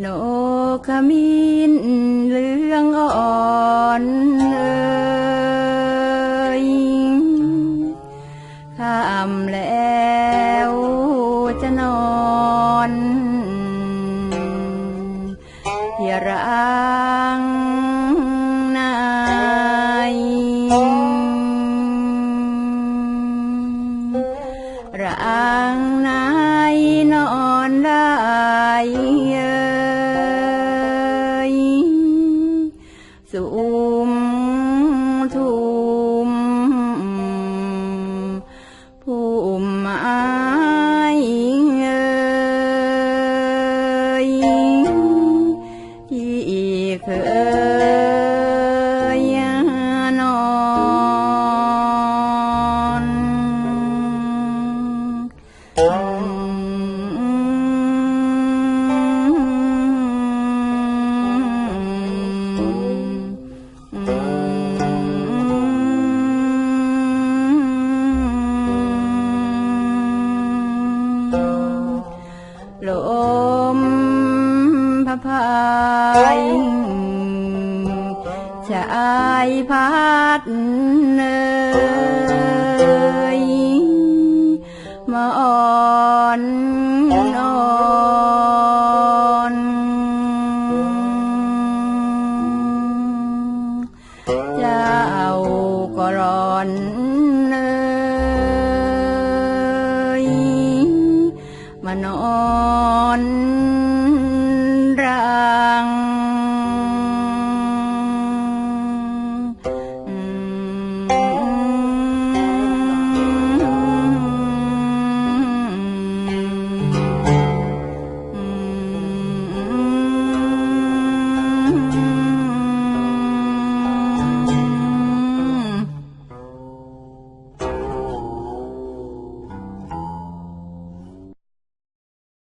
โนขมิ้นเหลืองอ่อนเอ่ยข้ามแล้วจะนอนอย่าร้างนายร้าง สุมทุมผู้ไม้เอ่ยที่เคย ลมพพายชายพัดเนยมาอ่อนอ่อนเจ้าก็ร้อน มานอนรา